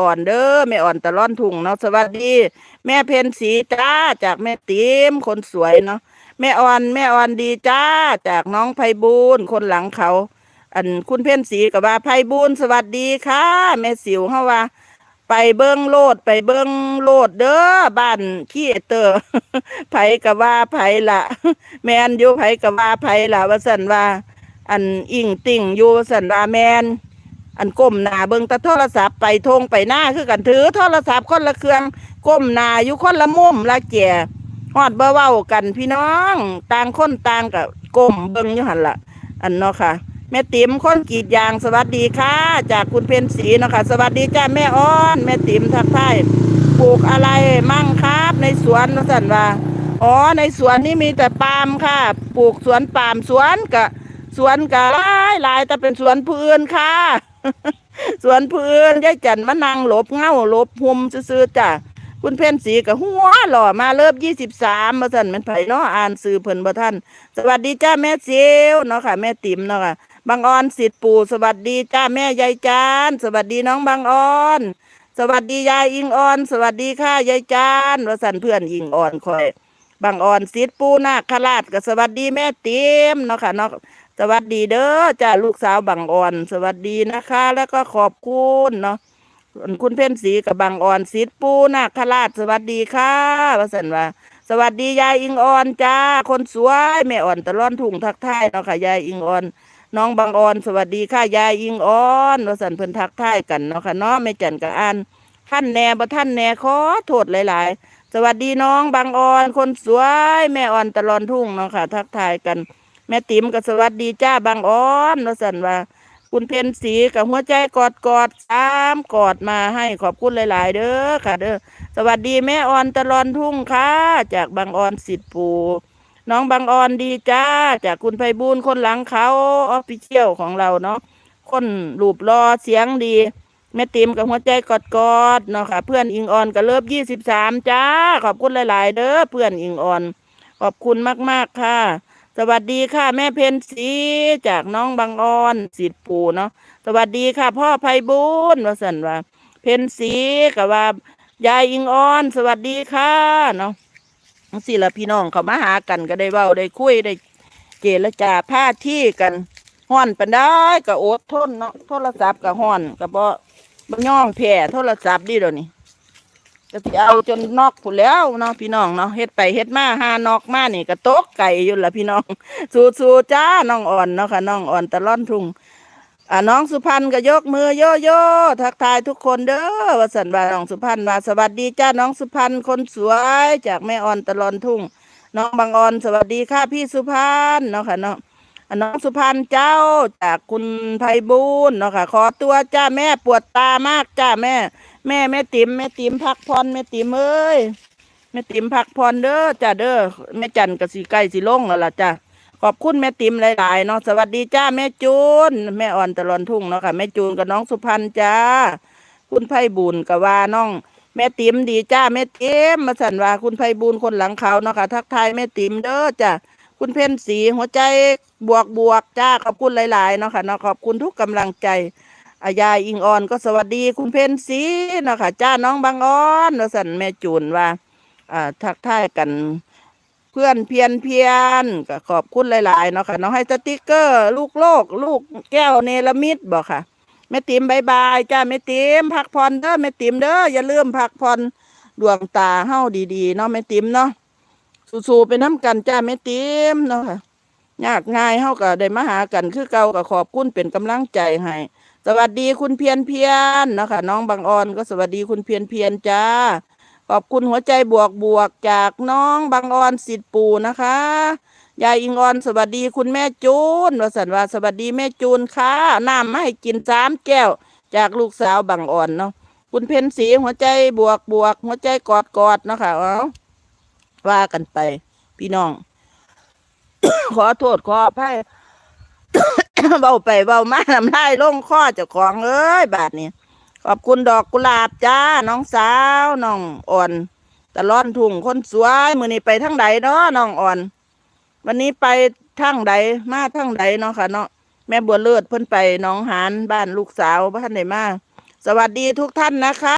อ่อนเด้อแม่อ่อนตะล่อนทุ่งเนาะสวัสดี แม่เพนสีจ้าจากแม่ติ๋มคนสวยเนาะแม่อ่อนแม่อ่อนดีจ้าจากน้องไพบูลคนหลังเขา อันคุณเพนสีกับว่าไพบูลสวัสดีค่ะ แม่สิวเฮาว่า ไปเบิ้งโลดไปเบิ้งโลดเด้อบ้านขี้เตอร์ไผกับว่าไผละแมนอยู่ไผกับว่าไผละว่าสันว่า อันอิงติ่งอยู่สันว่าแมน อันก้มหน้าเบิ่งตะโทรศัพท์ไปทงไปหน้าคือกันถือโทรศัพท์คนละเครื่องก้มหน้าอยู่คนละมุมละแก่ฮอดบ่เว้ากันพี่น้อง ต่างคนต่างกับก้มเบิ่งอยู่หันละอันเนาะค่ะ แม่ติ๋มคนกรีดยางสวัสดีค่ะ จากคุณเพนสีเนาะค่ะ สวัสดีจ้าแม่อ้อนแม่ติ๋มทักทายปลูกอะไรมั่งครับ ในสวนว่าซั่นว่าอ๋อในสวนนี่มีแต่ปาล์มค่ะ ปลูกสวนปาล์มสวนกะสวนกะหลายหลายแต่เป็นสวนพื้นค่ะ สวนพื้นยายจันมานั่งหลบเงาหลบหุมซื่อจ้ะคุณเพ่นสีกับหัวหล่อมาเลิบยี่สิบสามมาสั่นเป็นไผ่เนาะอ่านสื่อเพิ่นบ่ท่านสวัสดีจ้าแม่เซลเนาะค่ะ แม่ติ๋มเนาะค่ะบางออนสิทธิ์ปู่สวัสดีจ้าแม่ยายจานสวัสดีน้องบางออน สวัสดียายอิงออน สวัสดีค่ะยายจานว่าสันเพื่อนอิงอ่อนคอยบางอ่อนสิทธิ์ปูนาคราชก็สวัสดีแม่เต็มเนาะค่ะเนาะ สวัสดีเด้อจ้าลูกสาวบางอ่อน สวัสดีนะคะ แล้วก็ขอบคุณเนาะคุณเพ่นสีกับบางอ่อนสิทธิ์ปูนาคราชสวัสดีค่ะว่าสันว่า สวัสดียายอิงอ่อนจ้า คนสวยแม่อ่อนตะล่อนทุ่งทักทายเนาะค่ะยายอิงอ่อน น้องบางอ่อน สวัสดีค่ะยายอิงอ่อนว่าสันเพิ่นทักทายกันเนาะค่ะเนาะแม่จันกับอ่านท่านแน่บ่ท่านแน่ขอโทษหลาย ๆ สวัสดีน้องบางอ่อน คนสวยแม่อ่อนตะลอนทุ่งเนาะค่ะ ทักทายกัน แม่ติ๋มก็สวัสดีจ้าบางอ่อนว่าสันว่า คุณเพนสีกับหัวใจกอดกอดสามกอดมาให้ขอบคุณหลาย ๆ เด้อค่ะ เด้อสวัสดีแม่ออนตะลอนทุ่งค่ะ จากบางออนสิทธิ์ปูน้องบางออนดีจ้า จากคุณไพบูลคนหลังเขาออฟฟิเชียลของเราเนาะคนรูปรอเสียงดี แม่ติ๋มกับหัวใจกอดกอดๆเนาะค่ะ เพื่อนอิงออนกับเลิฟยี่สิบสามจ้า ขอบคุณหลาย ๆ เด้อเพื่อนอิงออน ขอบคุณมาก ๆ ค่ะ สวัสดีค่ะ แม่เพนสีจากน้องบางออนสิทธิ์ปู่เนาะสวัสดีค่ะ พ่อไพบูลย์ว่าสันว่า เพนสีกับว่ายายอิงออน สวัสดีค่ะเนาะสิละพี่น้องเขามาหากันก็ได้เว้าได้คุยได้เจรจาผ้าที่กันห้อนปันได้ก็อดทนเนาะโทรศัพท์ก็ห้อนก็บ่บ่ย่องแผ่โทรศัพท์ดิเดี๋ยวนี้ ก็สิเอาจนนอกผู้นแล้วเนาะพี่น้องเนาะเฮ็ดไปเฮ็ดมาหานอกมานี่ก็ตกไก่อยู่ละพี่น้อง สู้ๆจ้าน้องอ่อนเนาะค่ะน้องอ่อนตะล่อนทุ่งอ่าน้องสุพรรณก็ยกมือโยโย่ทักทายทุกคนเด้อว่าสันว่าน้องสุพรรณว่าสวัสดีจ้าน้องสุพรรณคนสวยจากแม่อ่อนตะล่อนทุ่ง น้องบางอ่อนสวัสดีค่ะพี่สุพรรณเนาะค่ะเนาะอ่าน้องสุพรรณเจ้าจากคุณไพบูลเนาะค่ะขอตัวจ้าแม่ปวดตามากจ้าแม่ แม่แม่ติ๋มแม่ติ๋มพักผ่อนแม่ติ๋มเอ้ยแม่ติ๋มพักผ่อนเด้อจ้าเด้อแม่จันกับสีไก่สีลงแล้วล่ะจ้าขอบคุณแม่ติ๋มหลายๆเนาะสวัสดีจ้าแม่จูน แม่อ่อนตะลอนทุ่งเนาะค่ะแม่จูนกับน้องสุพรรณจ้า คุณไพบุญกับว่าน้อง แม่ติ๋มดีจ้าแม่ติ๋มมาสั่นว่าคุณไพบุญคนหลังเขาเนาะค่ะทักทายแม่ติ๋มเด้อจ้าคุณเพ่นสีหัวใจบวกบวกจ้าขอบคุณหลายๆเนาะค่ะเนาะขอบคุณทุกกำลังใจ อายายอิงออนก็สวัสดีคุณเพนสีเนาะค่ะจ้าน้องบางออนว่าสันแม่จูนว่า อ่าทักทายกันเพื่อนเพียนเพียนก็ขอบคุณหลายๆเนาะค่ะน้องให้สติกเกอร์ ลูกโลก ลูกแก้วเนลมิดบอกค่ะแม่ติ๋มบายบายจ้าแม่ติ๋มพักผ่อนเด้อแม่ติ๋มเด้ออย่าลืมพักผ่อนดวงตาเฮาดีๆเนาะแม่ติ๋มเนาะสู้ๆเป็นน้ำกันจ้าแม่ติ๋มเนาะค่ะยากง่ายเฮาก็ได้มาหากันคือเก่าก็ขอบคุณเป็นกำลังใจให้ สวัสดีคุณเพียนเพียนนะคะ น้องบางออนก็สวัสดีคุณเพียนเพียนจ้า ขอบคุณหัวใจบวกบวกจากน้องบางออนสิทธิ์ปู่นะคะยายอิงออนสวัสดีคุณแม่จูนวสันวาสวัสดีแม่จูนค่ะน้ำมาให้กินสามแก้ว จากลูกสาวบางอ่อนเนาะคุณเพนสีหัวใจบวกบวก หัวใจกอดกอดเนาะคะเอาว่ากันไป พี่น้อง ขอโทษขออภัย เบาไปเบามาน้ำลายลงข้อเจ้าของเอ้ยบาทนี้ขอบคุณดอกกุหลาบจ้า น้องสาวน้องอ่อนตะล่อนทุ่งคนสวยมือนี้ไปทั้งใดเนาะน้องอ่อน วันนี้ไปทั้งใดมาทั้งใดเนาะค่ะเนาะแม่บัวเลิศเพิ่นไปน้องหานบ้านลูกสาวบ้านไหนมาสวัสดีทุกท่านนะคะ